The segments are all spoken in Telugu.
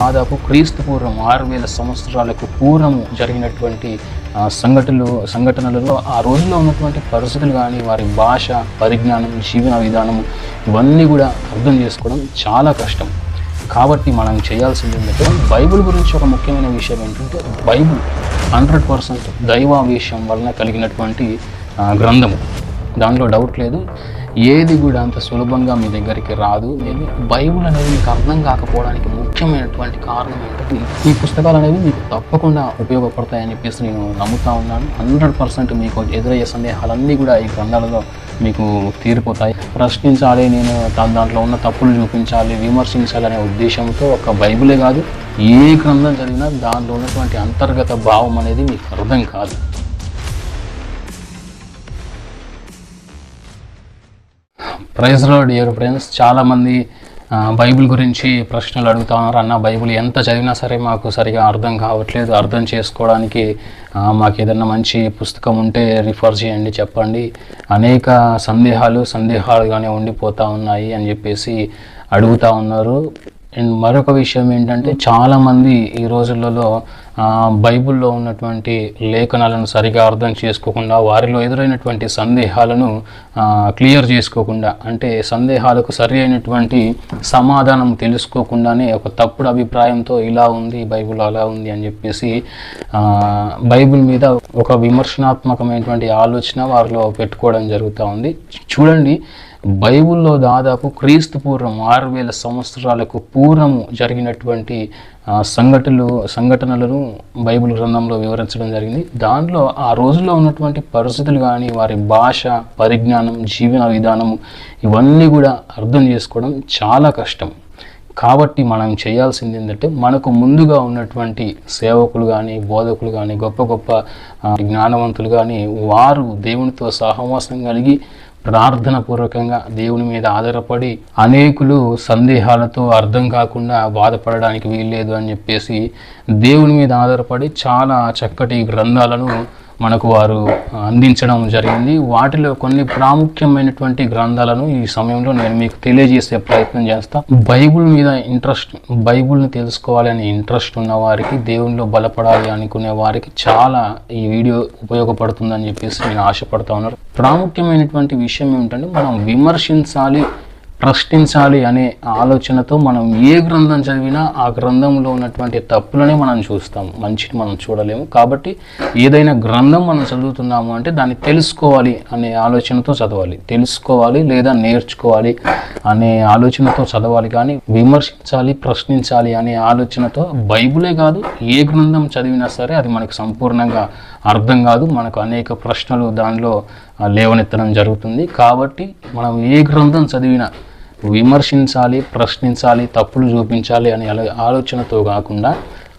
దాదాపు క్రీస్తు పూర్వం ఆరు వేల సంవత్సరాలకు పూర్వం జరిగినటువంటి సంఘటనలు సంఘటనలలో ఆ రోజుల్లో ఉన్నటువంటి పరిస్థితులు కానీ వారి భాష పరిజ్ఞానం జీవన విధానం ఇవన్నీ కూడా అర్థం చేసుకోవడం చాలా కష్టం. కాబట్టి మనం చేయాల్సింది ఏంటంటే బైబిల్ గురించి ఒక ముఖ్యమైన విషయం ఏంటంటే బైబిల్ హండ్రెడ్ పర్సెంట్ దైవావేశం వలన కలిగినటువంటి గ్రంథము. దాంట్లో డౌట్ లేదు. ఏది కూడా అంత సులభంగా మీ దగ్గరికి రాదు. నేను బైబుల్ అనేది మీకు అర్థం కాకపోవడానికి ముఖ్యమైనటువంటి కారణం ఏంటంటే ఈ పుస్తకాలు అనేవి మీకు తప్పకుండా ఉపయోగపడతాయని చెప్పేసి నేను నమ్ముతా ఉన్నాను. హండ్రెడ్ పర్సెంట్ మీకు ఎదురయ్యే సందేహాలన్నీ కూడా ఈ గ్రంథాలలో మీకు తీరిపోతాయి. ప్రశ్నించాలి నేను దాంట్లో ఉన్న తప్పులు చూపించాలి విమర్శించాలి అనే ఉద్దేశంతో ఒక బైబిలే కాదు ఏ గ్రంథం చదివినా దాంట్లో ఉన్నటువంటి అంతర్గత భావం అనేది మీకు అర్థం కాదు. ప్రైజ్లో ఇయర్ ఫ్రెండ్స్ చాలామంది బైబిల్ గురించి ప్రశ్నలు అడుగుతా ఉన్నారు. అన్న బైబిల్ ఎంత చదివినా సరే మాకు సరిగా అర్థం కావట్లేదు. అర్థం చేసుకోవడానికి మాకు ఏదన్నా మంచి పుస్తకం ఉంటే రిఫర్ చేయండి చెప్పండి. అనేక సందేహాలు సందేహాలుగానే ఉండిపోతూ ఉన్నాయి అని చెప్పేసి అడుగుతా ఉన్నారు. అండ్ మరొక విషయం ఏంటంటే చాలామంది ఈ రోజులలో బైబిల్లో ఉన్నటువంటి లేఖనాలను సరిగా అర్థం చేసుకోకుండా వారిలో ఎదురైనటువంటి సందేహాలను క్లియర్ చేసుకోకుండా అంటే సందేహాలకు సరి అయినటువంటి సమాధానం తెలుసుకోకుండానే ఒక తప్పుడు అభిప్రాయంతో ఇలా ఉంది బైబిల్ అలా ఉంది అని చెప్పేసి బైబిల్ మీద ఒక విమర్శనాత్మకమైనటువంటి ఆలోచన వారిలో పెట్టుకోవడం జరుగుతూ ఉంది. చూడండి బైబిల్లో దాదాపు క్రీస్తు పూర్వం ఆరు వేల సంవత్సరాలకు పూర్వము జరిగినటువంటి సంఘటనలు సంఘటనలను బైబిల్ గ్రంథంలో వివరించడం జరిగింది. దాంట్లో ఆ రోజుల్లో ఉన్నటువంటి పరిస్థితులు కానీ వారి భాష పరిజ్ఞానం జీవన విధానము ఇవన్నీ కూడా అర్థం చేసుకోవడం చాలా కష్టం. కాబట్టి మనం చేయాల్సింది ఏంటంటే మనకు ముందుగా ఉన్నటువంటి సేవకులు కానీ బోధకులు కానీ గొప్ప గొప్ప జ్ఞానవంతులు కానీ వారు దేవునితో సహవాసం కలిగి ప్రార్థన పూర్వకంగా దేవుని మీద ఆధారపడి అనేకులు సందేహాలతో అర్థం కాకుండా బాధపడడానికి వీల్లేదు అని చెప్పేసి దేవుని మీద ఆధారపడి చాలా చక్కటి గ్రంథాలను మనకు వారు అందించడం జరిగింది. వాటిలో కొన్ని ప్రాముఖ్యమైనటువంటి గ్రంథాలను ఈ సమయంలో నేను మీకు తెలియజేసే ప్రయత్నం చేస్తా. బైబుల్ మీద ఇంట్రెస్ట్ బైబుల్ని తెలుసుకోవాలి అనే ఇంట్రెస్ట్ ఉన్న వారికి దేవునిలో బలపడాలి అనుకునే వారికి చాలా ఈ వీడియో ఉపయోగపడుతుందని చెప్పేసి నేను ఆశపడతా ఉన్నాను. ప్రాముఖ్యమైనటువంటి విషయం ఏమిటంటే మనం విమర్శించాలి ప్రశ్నించాలి అనే ఆలోచనతో మనం ఏ గ్రంథం చదివినా ఆ గ్రంథంలో ఉన్నటువంటి తప్పులనే మనం చూస్తాం. మంచిని మనం చూడలేము. కాబట్టి ఏదైనా గ్రంథం మనం చదువుతున్నాము అంటే దాన్ని తెలుసుకోవాలి అనే ఆలోచనతో చదవాలి. తెలుసుకోవాలి లేదా నేర్చుకోవాలి అనే ఆలోచనతో చదవాలి కానీ విమర్శించాలి ప్రశ్నించాలి అనే ఆలోచనతో బైబిలే కాదు ఏ గ్రంథం చదివినా సరే అది మనకు సంపూర్ణంగా అర్థం కాదు. మనకు అనేక ప్రశ్నలు దానిలో లేవనెత్తడం జరుగుతుంది. కాబట్టి మనం ఏ గ్రంథం చదివినా విమర్శించాలి ప్రశ్నించాలి తప్పులు చూపించాలి అనే ఆలోచనతో కాకుండా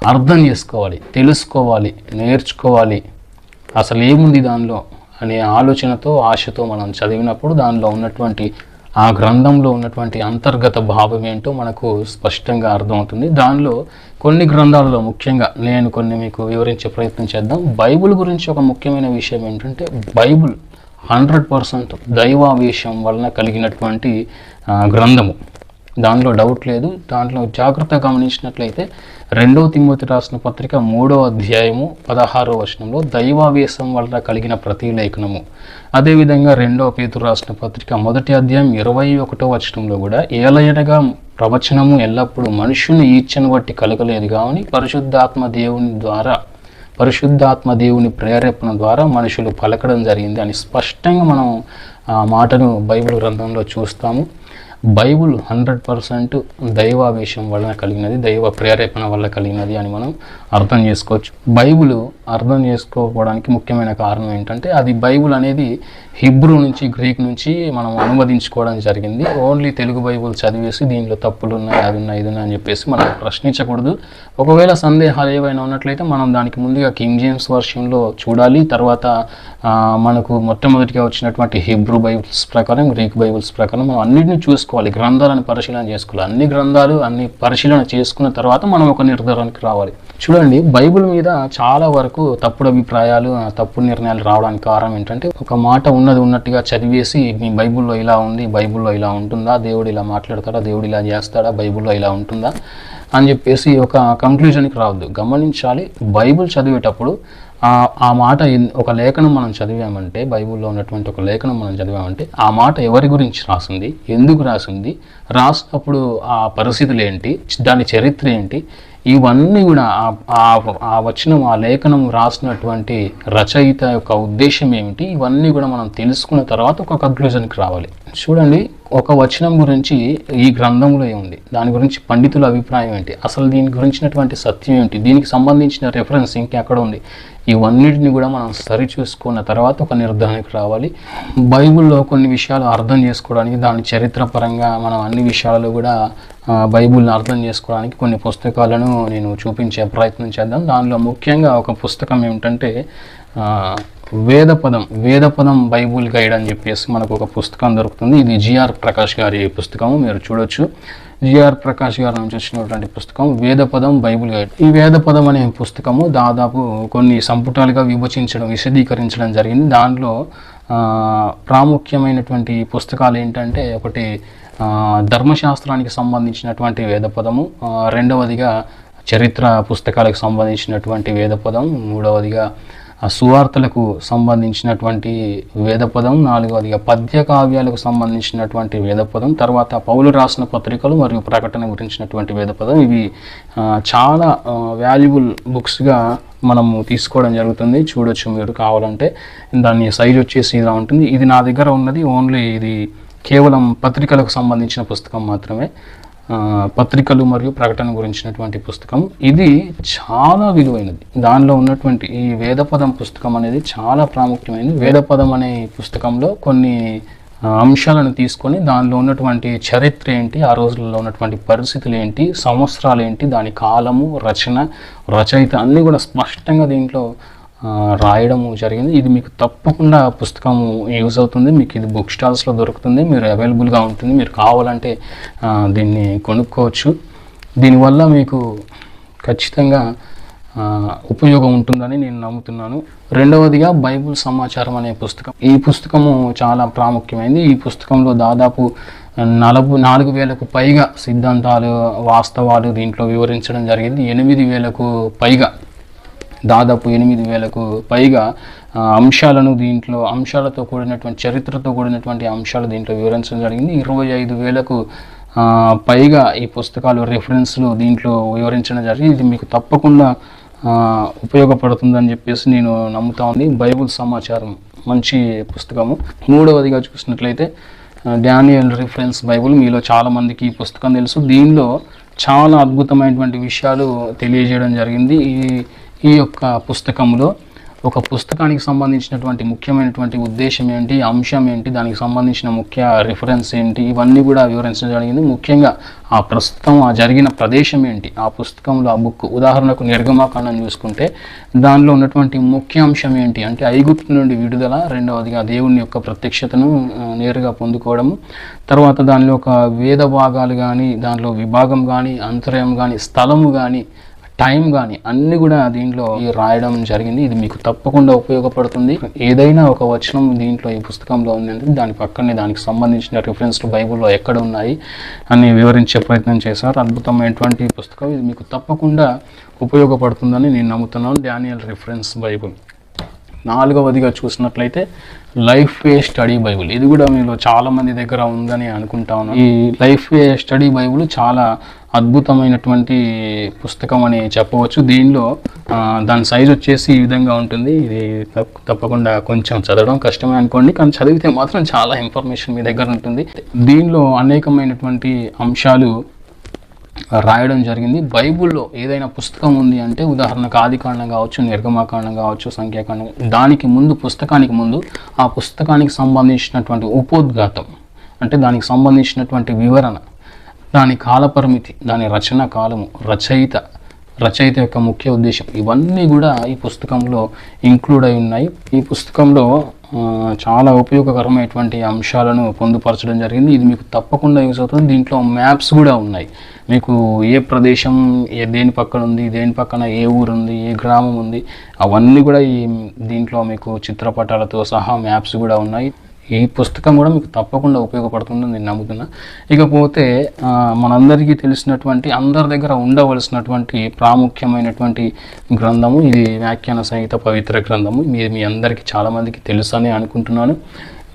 అర్థం చేసుకోవాలి తెలుసుకోవాలి నేర్చుకోవాలి. అసలు ఏముంది దానిలో అనే ఆలోచనతో ఆశతో మనం చదివినప్పుడు దానిలో ఉన్నటువంటి ఆ గ్రంథంలో ఉన్నటువంటి అంతర్గత భావం ఏంటో మనకు స్పష్టంగా అర్థమవుతుంది. దానిలో కొన్ని గ్రంథాలలో ముఖ్యంగా నేను కొన్ని మీకు వివరించే ప్రయత్నం చేద్దాం. బైబుల్ గురించి ఒక ముఖ్యమైన విషయం ఏంటంటే బైబుల్ హండ్రెడ్ పర్సెంట్ దైవావేశం వలన కలిగినటువంటి గ్రంథము. దానిలో డౌట్ లేదు. దాంట్లో జాగ్రత్తగా గమనించినట్లయితే రెండవ తిమ్మతి రాసిన పత్రిక మూడో అధ్యాయము పదహారో వచనంలో దైవావేశం వలన కలిగిన ప్రతి లేఖనము. అదేవిధంగా రెండవ పేతురు రాసిన పత్రిక మొదటి అధ్యాయం ఇరవై ఒకటో వచనంలో కూడా ఏలయనగా ప్రవచనము ఎల్లప్పుడూ మనుషుని ఈచ్ఛను బట్టి కలగలేదు కానీ పరిశుద్ధాత్మ దేవుని ద్వారా పరిశుద్ధాత్మ దేవుని ప్రేరేపణ ద్వారా మనుషులు పలకడం జరిగింది అని స్పష్టంగా మనం ఆ మాటను బైబిల్ గ్రంథంలో చూస్తాము. బైబుల్ హండ్రెడ్ పర్సెంట్ దైవావేశం వలన కలిగినది దైవ ప్రేరేపణ వల్ల కలిగినది అని మనం అర్థం చేసుకోవచ్చు. బైబుల్ అర్థం చేసుకోవడానికి ముఖ్యమైన కారణం ఏంటంటే అది బైబుల్ అనేది హిబ్రూ నుంచి గ్రీక్ నుంచి మనం అనువదించుకోవడం జరిగింది. ఓన్లీ తెలుగు బైబుల్ చదివేసి దీనిలో తప్పులు ఉన్నాయి అది ఉన్నాయి ఇది ఉన్నాయి అని చెప్పేసి మనం ప్రశ్నించకూడదు. ఒకవేళ సందేహాలు ఏవైనా ఉన్నట్లయితే మనం దానికి ముందుగా కింగ్ జేమ్స్ వర్షన్లో చూడాలి. తర్వాత మనకు మొట్టమొదటిగా వచ్చినటువంటి హిబ్రూ బైబుల్స్ ప్రకారం గ్రీక్ బైబుల్స్ ప్రకారం మనం అన్నిటిని చూసుకోవాలి. గ్రంథాలను పరిశీలన చేసుకోవాలి. అన్ని గ్రంథాలు అన్ని పరిశీలన చేసుకున్న తర్వాత మనం ఒక నిర్ధారణకి రావాలి. చూడండి బైబిల్ మీద చాలా వరకు తప్పుడు అభిప్రాయాలు తప్పుడు నిర్ణయాలు రావడానికి కారణం ఏంటంటే ఒక మాట ఉన్నది ఉన్నట్టుగా చదివేసి మీ బైబిల్లో ఇలా ఉంది బైబిల్లో ఇలా ఉంటుందా దేవుడు ఇలా మాట్లాడతాడా దేవుడు ఇలా చేస్తాడా బైబిల్లో ఇలా ఉంటుందా అని చెప్పేసి ఒక కంక్లూజన్కి రావద్దు. గమనించాలి బైబిల్ చదివేటప్పుడు ఆ మాట ఎన్- ఒక లేఖనం మనం చదివామంటే బైబిల్లో ఉన్నటువంటి ఒక లేఖనం మనం చదివామంటే ఆ మాట ఎవరి గురించి రాసింది ఎందుకు రాసింది రాసినప్పుడు ఆ పరిస్థితులు ఏంటి దాని చరిత్ర ఏంటి ఇవన్నీ కూడా ఆ- ఆ వచనం ఆ లేఖనం రాసినటువంటి రచయిత యొక్క ఉద్దేశం ఏమిటి? ఇవన్నీ కూడా మనం తెలుసుకున్న తర్వాత ఒక కంక్లూజన్కి రావాలి. చూడండి ఒక వచనం గురించి ఈ గ్రంథంలో ఏముంది? దాని గురించి పండితుల అభిప్రాయం ఏంటి? అసలు దీని గురించినటువంటి సత్యం ఏంటి దీనికి సంబంధించిన రెఫరెన్స్ ఇంకెక్కడ ఉంది? ఇవన్నిటిని కూడా మనం సరి చూసుకున్న తర్వాత ఒక నిర్ధారణకు రావాలి. బైబిల్లో కొన్ని విషయాలు అర్థం చేసుకోవడానికి దాని చరిత్ర పరంగా మనం అన్ని విషయాలు కూడా బైబుల్ని అర్థం చేసుకోవడానికి కొన్ని పుస్తకాలను నేను చూపించే ప్రయత్నం చేద్దాం. దానిలో ముఖ్యంగా ఒక పుస్తకం ఏమిటంటే వేదపదం వేదపదం బైబుల్ గైడ్ అని చెప్పేసి మనకు ఒక పుస్తకం దొరుకుతుంది. ఇది జిఆర్ ప్రకాష్ గారి పుస్తకం మీరు చూడొచ్చు. జిఆర్ ప్రకాష్ గారి నుంచి వచ్చినటువంటి పుస్తకం వేదపదం బైబుల్ గైడ్. ఈ వేదపదం అనే పుస్తకము దాదాపు కొన్ని సంపుటాలుగా విభజించడం విశదీకరించడం జరిగింది. దాంట్లో ప్రాముఖ్యమైనటువంటి పుస్తకాలు ఏంటంటే ఒకటి ధర్మశాస్త్రానికి సంబంధించినటువంటి వేదపదము. రెండవదిగా చరిత్ర పుస్తకాలకు సంబంధించినటువంటి వేదపదం. మూడవదిగా సువార్తలకు సంబంధించినటువంటి వేదపదం. నాలుగవదిగా పద్య కావ్యాలకు సంబంధించినటువంటి వేదపదం. తర్వాత పౌలు రాసిన పత్రికలు మరియు ప్రకటన గురించినటువంటి వేదపదం. ఇవి చాలా వాల్యుబుల్ బుక్స్గా మనము తీసుకోవడం జరుగుతుంది. చూడొచ్చు మీరు కావాలంటే. దాని సైజ్ వచ్చేసి ఇలా ఉంటుంది. ఇది నా దగ్గర ఉన్నది. ఓన్లీ ఇది కేవలం పత్రికలకు సంబంధించిన పుస్తకం మాత్రమే పత్రికలు మరియు ప్రకటన గురించినటువంటి పుస్తకం. ఇది చాలా విలువైనది. దానిలో ఉన్నటువంటి ఈ వేదపదం పుస్తకం అనేది చాలా ప్రాముఖ్యమైనది. వేదపదం అనే పుస్తకంలో కొన్ని అంశాలను తీసుకొని దానిలో ఉన్నటువంటి చరిత్ర ఏంటి ఆ రోజుల్లో ఉన్నటువంటి పరిస్థితులు ఏంటి సంవత్సరాలు ఏంటి దాని కాలము రచన రచయిత అన్నీ కూడా స్పష్టంగా దీంట్లో ఆ, రాయడము జరిగింది. ఇది మీకు తప్పకుండా పుస్తకం యూజ్ అవుతుంది. మీకు ఇది బుక్ స్టాల్స్లో దొరుకుతుంది. మీరు అవైలబుల్గా ఉంటుంది. మీరు కావాలంటే దీన్ని కొనుక్కోవచ్చు. దీనివల్ల మీకు ఖచ్చితంగా ఉపయోగం ఉంటుందని నేను నమ్ముతున్నాను. రెండవదిగా బైబుల్ సమాచారం అనే పుస్తకం. ఈ పుస్తకము చాలా ప్రాముఖ్యమైనది ఈ పుస్తకంలో దాదాపు నలభై నాలుగు వేలకు పైగా సిద్ధాంతాలు వాస్తవాలు దీంట్లో వివరించడం జరిగింది. ఎనిమిది వేలకు పైగా దాదాపు ఎనిమిది వేలకు పైగా అంశాలను దీంట్లో అంశాలతో కూడినటువంటి చరిత్రతో కూడినటువంటి అంశాలు దీంట్లో వివరించడం జరిగింది. ఇరవై ఐదు వేలకు పైగా ఈ పుస్తకాలు రెఫరెన్స్లు దీంట్లో వివరించడం జరిగింది. ఇది మీకు తప్పకుండా ఉపయోగపడుతుందని చెప్పేసి నేను నమ్ముతా ఉంది. బైబుల్ సమాచారం మంచి పుస్తకము. మూడవదిగా చూసినట్లయితే డానియల్ రిఫరెన్స్ బైబుల్. మీలో చాలామందికి ఈ పుస్తకం తెలుసు. దీనిలో చాలా అద్భుతమైనటువంటి విషయాలు తెలియజేయడం జరిగింది. ఈ ఈ యొక్క పుస్తకంలో ఒక పుస్తకానికి సంబంధించినటువంటి ముఖ్యమైనటువంటి ఉద్దేశం ఏంటి అంశం ఏంటి దానికి సంబంధించిన ముఖ్య రిఫరెన్స్ ఏంటి ఇవన్నీ కూడా వివరించడం జరిగింది ముఖ్యంగా ఆ ప్రస్తుతం ఆ జరిగిన ప్రదేశం ఏంటి ఆ పుస్తకంలో ఆ బుక్ ఉదాహరణకు నిర్గమాకాండం చూసుకుంటే దానిలో ఉన్నటువంటి ముఖ్య అంశం ఏంటి అంటే ఐగుప్తు నుండి విడుదల రెండవదిగా దేవుని యొక్క ప్రత్యక్షతను నేరుగా పొందుకోవడము తర్వాత దానిలో ఒక వేద భాగాలు కానీ దానిలో విభాగం కానీ అంతర్యం కానీ స్థలము కానీ టైం కానీ అన్ని కూడా దీంట్లో రాయడం జరిగింది. ఇది మీకు తప్పకుండా ఉపయోగపడుతుంది. ఏదైనా ఒక వచనం దీంట్లో ఈ పుస్తకంలో ఉందంటే దాని పక్కనే దానికి సంబంధించిన రిఫరెన్స్లు బైబిల్లో ఎక్కడ ఉన్నాయి అని వివరించే ప్రయత్నం చేశారు. అద్భుతమైనటువంటి పుస్తకం. ఇది మీకు తప్పకుండా ఉపయోగపడుతుందని నేను నమ్ముతున్నాను. Daniel reference Bible. నాలుగవదిగా చూసినట్లయితే లైఫ్ వే స్టడీ బైబుల్ ఇది కూడా మీలో చాలా మంది దగ్గర ఉందని అనుకుంటాను ఈ లైఫ్ వే స్టడీ బైబుల్ చాలా అద్భుతమైనటువంటి పుస్తకం అని చెప్పవచ్చు. దీనిలో దాని సైజ్ వచ్చేసి ఈ విధంగా ఉంటుంది. ఇది తప్పకుండా కొంచెం చదవడం కష్టమే అనుకోండి కానీ చదివితే మాత్రం చాలా ఇన్ఫర్మేషన్ మీ దగ్గర ఉంటుంది. దీనిలో అనేకమైనటువంటి అంశాలు రాయడం జరిగింది. బైబిల్లో ఏదైనా పుస్తకం ఉంది అంటే ఉదాహరణకు ఆదికాండం కావచ్చు నిర్గమాకాండం కావచ్చు సంఖ్యాకాండం దానికి ముందు పుస్తకానికి ముందు ఆ పుస్తకానికి సంబంధించినటువంటి ఉపోద్ఘాతం అంటే దానికి సంబంధించినటువంటి వివరణ దాని కాలపరిమితి దాని రచన కాలము రచయిత రచయిత యొక్క ముఖ్య ఉద్దేశం. ఇవన్నీ కూడా ఈ పుస్తకంలో ఇంక్లూడ్ అయి ఉన్నాయి. ఈ పుస్తకంలో చాలా ఉపయోగకరమైనటువంటి అంశాలను పొందుపరచడం జరిగింది. ఇది మీకు తప్పకుండా యూస్ అవుతుంది. దీంట్లో మ్యాప్స్ కూడా ఉన్నాయి. మీకు ఏ ప్రదేశం ఏ దేని పక్కన ఉంది దేని పక్కన ఏ ఊరు ఉంది ఏ గ్రామం ఉంది అవన్నీ కూడా ఈ దీంట్లో మీకు చిత్రపటాలతో సహా మ్యాప్స్ కూడా ఉన్నాయి. ఈ పుస్తకం కూడా మీకు తప్పకుండా ఉపయోగపడుతుందని నేను నమ్ముతున్నా. ఇకపోతే మనందరికీ తెలిసినటువంటి అందరి దగ్గర ఉండవలసినటువంటి ప్రాముఖ్యమైనటువంటి గ్రంథము ఇది వ్యాఖ్యాన సంహిత పవిత్ర గ్రంథము. ఇది మీ అందరికీ చాలామందికి తెలుసు అని అనుకుంటున్నాను.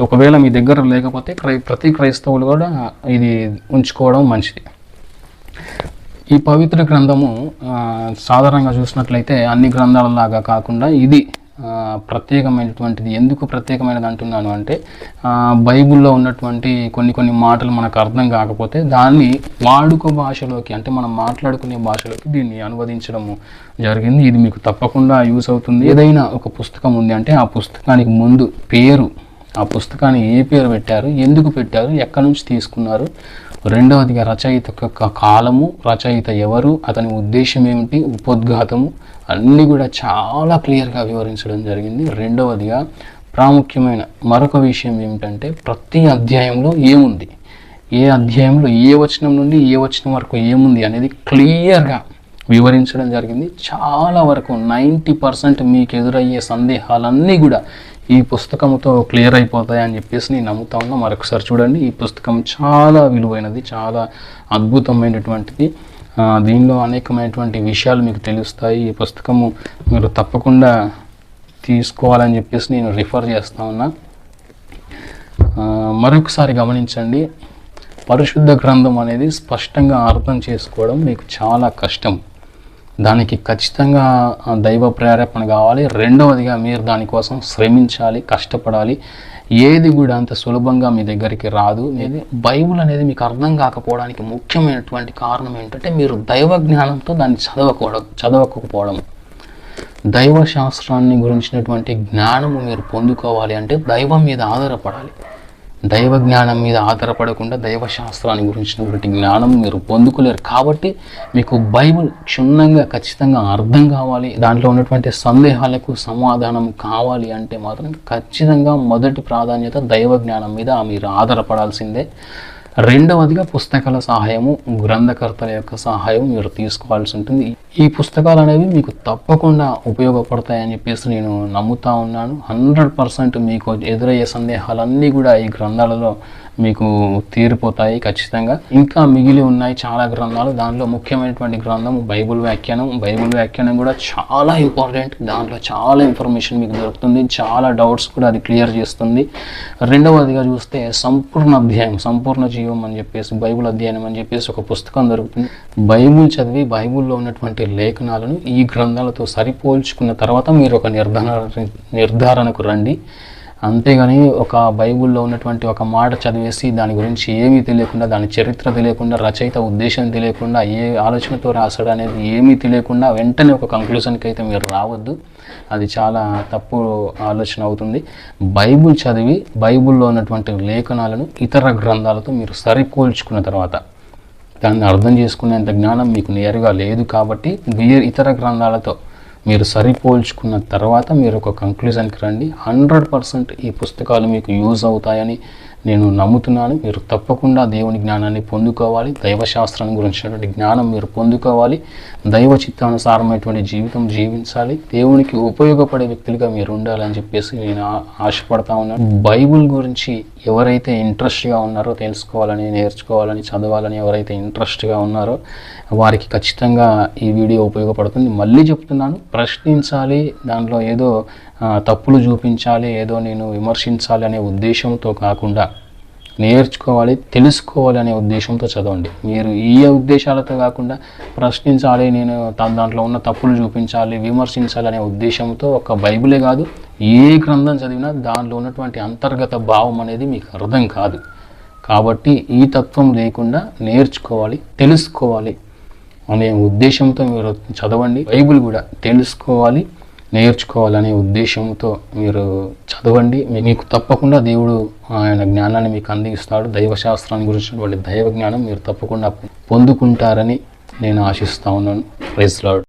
ఒకవేళ మీ దగ్గర లేకపోతే క్రై ప్రతి క్రైస్తవులు కూడా ఇది ఉంచుకోవడం మంచిది. ఈ పవిత్ర గ్రంథము సాధారణంగా చూసినట్లయితే అన్ని గ్రంథాలలాగా కాకుండా ఇది ప్రత్యేకమైనటువంటిది. ఎందుకు ప్రత్యేకమైనది అంటున్నాను అంటే బైబిల్లో ఉన్నటువంటి కొన్ని కొన్ని మాటలు మనకు అర్థం కాకపోతే దాన్ని వాడుక భాషలోకి అంటే మనం మాట్లాడుకునే భాషలోకి దీన్ని అనువదించడము జరిగింది. ఇది మీకు తప్పకుండా యూస్ అవుతుంది. ఏదైనా ఒక పుస్తకం ఉంది అంటే ఆ పుస్తకానికి ముందు పేరు ఆ పుస్తకాన్ని ఏ పేరు పెట్టారు? ఎందుకు పెట్టారు? ఎక్కడి నుంచి తీసుకున్నారు? రెండవదిగా రచయిత యొక్క కాలము రచయిత ఎవరు అతని ఉద్దేశం ఏమిటి ఉపోద్ఘాతము అన్నీ కూడా చాలా క్లియర్గా వివరించడం జరిగింది. రెండవదిగా ప్రాముఖ్యమైన మరొక విషయం ఏమిటంటే ప్రతి అధ్యాయంలో ఏముంది? ఏ అధ్యాయంలో ఏ వచనం నుండి ఏ వచనం వరకు ఏముంది అనేది క్లియర్గా వివరించడం జరిగింది. చాలా వరకు నైంటీ పర్సెంట్ మీకు ఎదురయ్యే సందేహాలన్నీ కూడా ఈ పుస్తకంతో క్లియర్ అయిపోతాయని చెప్పేసి నేను నమ్ముతా ఉన్నా. మరొకసారి చూడండి ఈ పుస్తకం చాలా విలువైనది చాలా అద్భుతమైనటువంటిది. దీనిలో అనేకమైనటువంటి విషయాలు మీకు తెలుస్తాయి. ఈ పుస్తకము మీరు తప్పకుండా తీసుకోవాలని చెప్పేసి నేను రిఫర్ చేస్తా ఉన్నా. మరొకసారి గమనించండి పరిశుద్ధ గ్రంథం అనేది స్పష్టంగా అర్థం చేసుకోవడం మీకు చాలా కష్టం. దానికి ఖచ్చితంగా దైవ ప్రేరేపణ కావాలి. రెండవదిగా మీరు దానికోసం శ్రమించాలి కష్టపడాలి. ఏది కూడా అంత సులభంగా మీ దగ్గరికి రాదు. ఇది బైబుల్ అనేది మీకు అర్థం కాకపోవడానికి ముఖ్యమైనటువంటి కారణం ఏంటంటే మీరు దైవ జ్ఞానంతో దాన్ని చదవకూడదు చదవకపోవడం దైవ శాస్త్రాన్ని గురించినటువంటి జ్ఞానము మీరు పొందుకోవాలి అంటే దైవం మీద ఆధారపడాలి. దైవ జ్ఞానం మీద ఆధారపడకుండా దైవ శాస్త్రాన్ని గురించినటువంటి జ్ఞానం మీరు పొందుకోలేరు. కాబట్టి మీకు బైబిల్ క్షుణ్ణంగా ఖచ్చితంగా అర్థం కావాలి. దాంట్లో ఉన్నటువంటి సందేహాలకు సమాధానం కావాలి అంటే మాత్రం ఖచ్చితంగా మొదటి ప్రాధాన్యత దైవ జ్ఞానం మీద మీరు ఆధారపడాల్సిందే. రెండవదిగా పుస్తకాల సహాయము గ్రంథకర్తల యొక్క సహాయం మీరు తీసుకోవాల్సి ఉంటుంది. ఈ పుస్తకాలు అనేవి మీకు తప్పకుండా ఉపయోగపడతాయని చెప్పేసి నేను నమ్ముతా ఉన్నాను. హండ్రెడ్ పర్సెంట్ మీకు ఎదురయ్యే సందేహాలన్నీ కూడా ఈ గ్రంథాలలో మీకు తీరిపోతాయి ఖచ్చితంగా. ఇంకా మిగిలి ఉన్నాయి చాలా గ్రంథాలు. దానిలో ముఖ్యమైనటువంటి గ్రంథం బైబుల్ వ్యాఖ్యానం. బైబుల్ వ్యాఖ్యానం కూడా చాలా ఇంపార్టెంట్. దాంట్లో చాలా ఇన్ఫర్మేషన్ మీకు దొరుకుతుంది. చాలా డౌట్స్ కూడా అది క్లియర్ చేస్తుంది. రెండవదిగా చూస్తే సంపూర్ణ అధ్యాయం సంపూర్ణ జీవం అని చెప్పేసి బైబుల్ అధ్యయనం అని చెప్పేసి ఒక పుస్తకం దొరుకుతుంది. బైబుల్ చదివి బైబుల్లో ఉన్నటువంటి లేఖనాలను ఈ గ్రంథాలతో సరిపోల్చుకున్న తర్వాత మీరు ఒక నిర్ధారణ నిర్ధారణకు రండి. అంతేగాని ఒక బైబిల్లో ఉన్నటువంటి ఒక మాట చదివేసి దాని గురించి ఏమీ తెలియకుండా దాని చరిత్ర తెలియకుండా రచయిత ఉద్దేశం తెలియకుండా ఏ ఆలోచనతో రాశాడు అనేది ఏమీ తెలియకుండా వెంటనే ఒక కంక్లూజన్కి అయితే మీరు రావద్దు. అది చాలా తప్పు ఆలోచన అవుతుంది. బైబుల్ చదివి బైబిల్లో ఉన్నటువంటి లేఖనాలను ఇతర గ్రంథాలతో మీరు సరిపోల్చుకున్న తర్వాత దాన్ని అర్థం చేసుకునేంత జ్ఞానం మీకు నేరుగా లేదు కాబట్టి వేరే ఇతర గ్రంథాలతో మీరు సరిపోల్చుకున్న తర్వాత మీరు ఒక కంక్లూజన్కి రండి. హండ్రెడ్ పర్సెంట్ ఈ పుస్తకాలు మీకు యూజ్ అవుతాయని నేను నమ్ముతున్నాను మీరు తప్పకుండా దేవుని జ్ఞానాన్ని పొందుకోవాలి దైవశాస్త్రం గురించినటువంటి జ్ఞానం మీరు పొందుకోవాలి దైవ చిత్తానుసారమైనటువంటి జీవితం జీవించాలి దేవునికి ఉపయోగపడే వ్యక్తులుగా మీరు ఉండాలని చెప్పేసి నేను ఆశపడతా ఉన్నాను. బైబిల్ గురించి ఎవరైతే ఇంట్రెస్ట్గా ఉన్నారో తెలుసుకోవాలని నేర్చుకోవాలని చదవాలని ఎవరైతే ఇంట్రెస్ట్గా ఉన్నారో వారికి ఖచ్చితంగా ఈ వీడియో ఉపయోగపడుతుంది. మళ్ళీ చెప్తున్నాను ప్రశ్నించాలి దాంట్లో ఏదో తప్పులు చూపించాలి ఏదో నేను విమర్శించాలి అనే ఉద్దేశంతో కాకుండా నేర్చుకోవాలి తెలుసుకోవాలి అనే ఉద్దేశంతో చదవండి. మీరు ఈ ఉద్దేశాలతో కాకుండా ప్రశ్నించాలి నేను తన దాంట్లో ఉన్న తప్పులు చూపించాలి విమర్శించాలి అనే ఉద్దేశంతో ఒక బైబిలే కాదు ఏ గ్రంథం చదివినా దానిలో ఉన్నటువంటి అంతర్గత భావం అనేది మీకు అర్థం కాదు. కాబట్టి ఈ తత్వం లేకుండా నేర్చుకోవాలి తెలుసుకోవాలి అనే ఉద్దేశంతో మీరు చదవండి. బైబిల్ కూడా తెలుసుకోవాలి నేర్చుకోవాలనే ఉద్దేశంతో మీరు చదవండి. మీ- మీకు తప్పకుండా దేవుడు ఆయన జ్ఞానాన్ని మీకు అందిస్తాడు. దైవశాస్త్రాన్ని గురించినటువంటి దైవ జ్ఞానం మీరు తప్పకుండా పొందుకుంటారని నేను ఆశిస్తా ఉన్నాను. Praise lord